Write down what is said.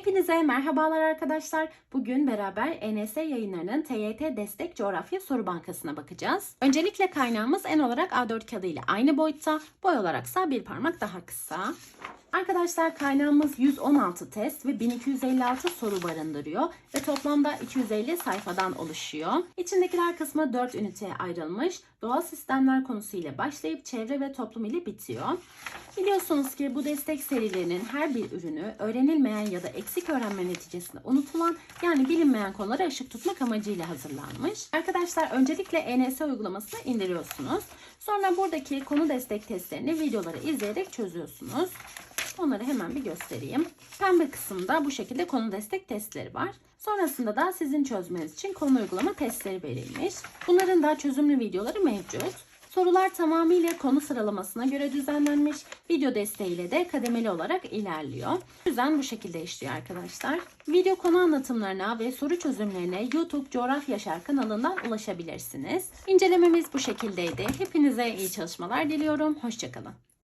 Hepinize merhabalar arkadaşlar. Bugün beraber ENS yayınlarının TYT Destek Coğrafya Soru Bankası'na bakacağız. Öncelikle kaynağımız en olarak A4 kağıdı ile aynı boyutta, boy olaraksa bir parmak daha kısa. Arkadaşlar kaynağımız 116 test ve 1256 soru barındırıyor ve toplamda 250 sayfadan oluşuyor. İçindekiler kısmı 4 üniteye ayrılmış. Doğal sistemler konusu ile başlayıp çevre ve toplum ile bitiyor. Biliyorsunuz ki bu destek serilerinin her bir ürünü öğrenilmeyen ya da eksik öğrenme neticesinde unutulan yani bilinmeyen konulara ışık tutmak amacıyla hazırlanmış. Arkadaşlar öncelikle ENS uygulamasını indiriyorsunuz. Sonra buradaki konu destek testlerini videoları izleyerek çözüyorsunuz. Onları hemen bir göstereyim. Pembe kısımda bu şekilde konu destek testleri var. Sonrasında da sizin çözmeniz için konu uygulama testleri verilmiş. Bunların da çözümlü videoları mevcut. Sorular tamamıyla konu sıralamasına göre düzenlenmiş. Video desteğiyle de kademeli olarak ilerliyor. Düzen bu şekilde işliyor arkadaşlar. Video konu anlatımlarına ve soru çözümlerine YouTube Coğrafya Yaşar kanalından ulaşabilirsiniz. İncelememiz bu şekildeydi. Hepinize iyi çalışmalar diliyorum. Hoşçakalın.